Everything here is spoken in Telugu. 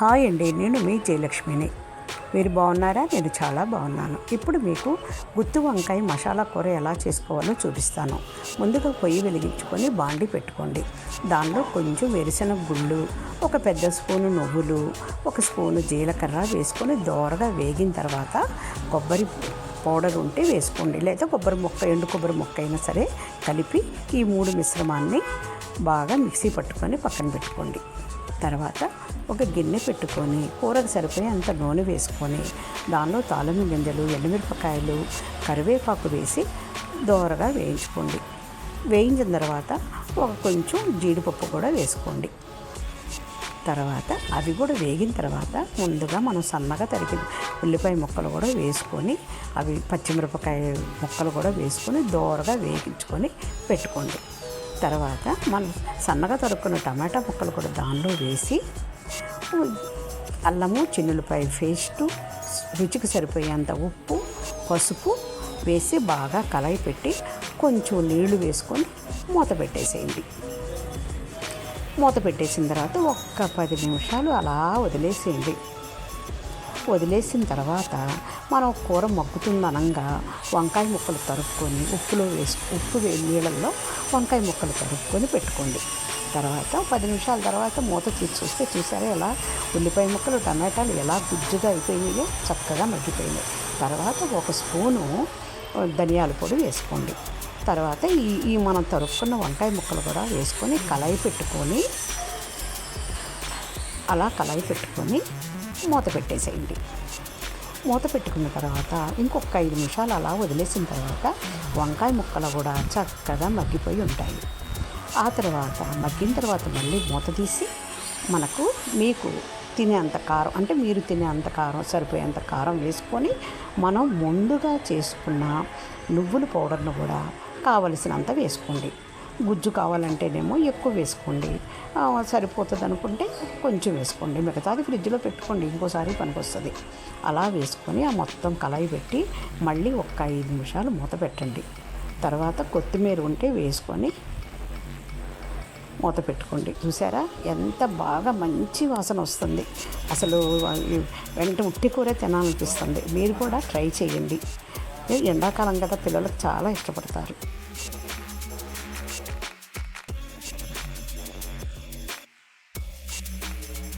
హాయ్ అండి నేను మీ జయలక్ష్మిని. మీరు బాగున్నారా? నేను చాలా బాగున్నాను. ఇప్పుడు మీకు గుత్తి వంకాయ మసాలా కూర ఎలా చేసుకోవాలో చూపిస్తాను. ముందుగా పొయ్యి వెలిగించుకొని బాండి పెట్టుకోండి. దానిలో కొంచెం వేరుశెనగ గుళ్ళు ఒక పెద్ద స్పూను నువ్వులు ఒక స్పూను జీలకర్ర వేసుకొని దోరగా వేగిన తర్వాత కొబ్బరి పౌడర్ ఉంటే వేసుకోండి. లేదా కొబ్బరి ముక్క ఎండు కొబ్బరి ముక్క అయినా సరే కలిపి ఈ మూడు మిశ్రమాన్ని బాగా మిక్సీ పట్టుకొని పక్కన పెట్టుకోండి. తర్వాత ఒక గిన్నె పెట్టుకొని కూరకు సరిపోయే అంత నూనె వేసుకొని దానిలో తాళమి గింజలు ఎండుమిరపకాయలు కరివేపాకు వేసి దోరగా వేయించుకోండి. వేయించిన తర్వాత ఒక కొంచెం జీడిపప్పు కూడా వేసుకోండి. తర్వాత అవి కూడా వేగిన తర్వాత ముందుగా మనం సన్నగా తరిగి ఉల్లిపాయ ముక్కలు కూడా వేసుకొని అవి పచ్చిమిరపకాయ ముక్కలు కూడా వేసుకొని దోరగా వేగించుకొని పెట్టుకోండి. తర్వాత మనం సన్నగా తరుక్కున్న టమాటా ముక్కలు కూడా దానిలో వేసి అల్లము చిన్నులపాయ పేస్టు రుచికి సరిపోయేంత ఉప్పు పసుపు వేసి బాగా కలయి పెట్టి కొంచెం నీళ్ళు వేసుకొని మూత పెట్టేసేయండి. మూత పెట్టేసిన తర్వాత ఒక్క పది నిమిషాలు అలా వదిలేసేయండి. వదిలేసిన తర్వాత మనం కూర మగ్గుతుంది అనంగా వంకాయ ముక్కలు తరుక్కొని ఉప్పులో వేసు ఉప్పు వే- నీళ్ళల్లో వంకాయ ముక్కలు తరుక్కొని పెట్టుకోండి. తర్వాత పది నిమిషాల తర్వాత మూత తీసి చూస్తే చూసారా ఎలా ఉల్లిపాయ ముక్కలు టమాటాలు ఎలా గుజ్జుగా అయిపోయినాయో చక్కగా మగ్గిపోయినాయి. తర్వాత ఒక స్పూను ధనియాల పొడి వేసుకోండి. తర్వాత ఈ ఈ మనం తరుక్కున్న వంకాయ ముక్కలు కూడా వేసుకొని కళాయి పెట్టుకొని అలా కళాయి పెట్టుకొని మూత పెట్టేసేయండి. మూత పెట్టుకున్న తర్వాత ఇంకొక ఐదు నిమిషాలు అలా వదిలేసిన తర్వాత వంకాయ ముక్కలు కూడా చక్కగా మగ్గిపోయి ఉంటాయి. ఆ తర్వాత మగ్గిన తర్వాత మళ్ళీ మూత తీసి మనకు మీకు తినేంత కారం అంటే మీరు తినేంత కారం సరిపోయేంత కారం వేసుకొని మనం ముందుగా చేసుకున్న నువ్వుల పౌడర్ను కూడా కావలసినంత వేసుకోండి. గుజ్జు కావాలంటేనేమో ఎక్కువ వేసుకోండి. సరిపోతుంది అనుకుంటే కొంచెం వేసుకోండి. మిగతాది ఫ్రిడ్జ్లో పెట్టుకోండి. ఇంకోసారి పనికొస్తుంది. అలా వేసుకొని ఆ మొత్తం కళాయి పెట్టి మళ్ళీ ఒక్క ఐదు నిమిషాలు మూత పెట్టండి. తర్వాత కొత్తిమీర ఉంటే వేసుకొని మూత పెట్టుకోండి. చూసారా? ఎంత బాగా మంచి వాసన వస్తుంది. అసలు వెంట ఉట్టి కూర తినాలనిపిస్తుంది. మీరు కూడా ట్రై చేయండి. ఎండాకాలం కదా పిల్లలకు చాలా ఇష్టపడతారు.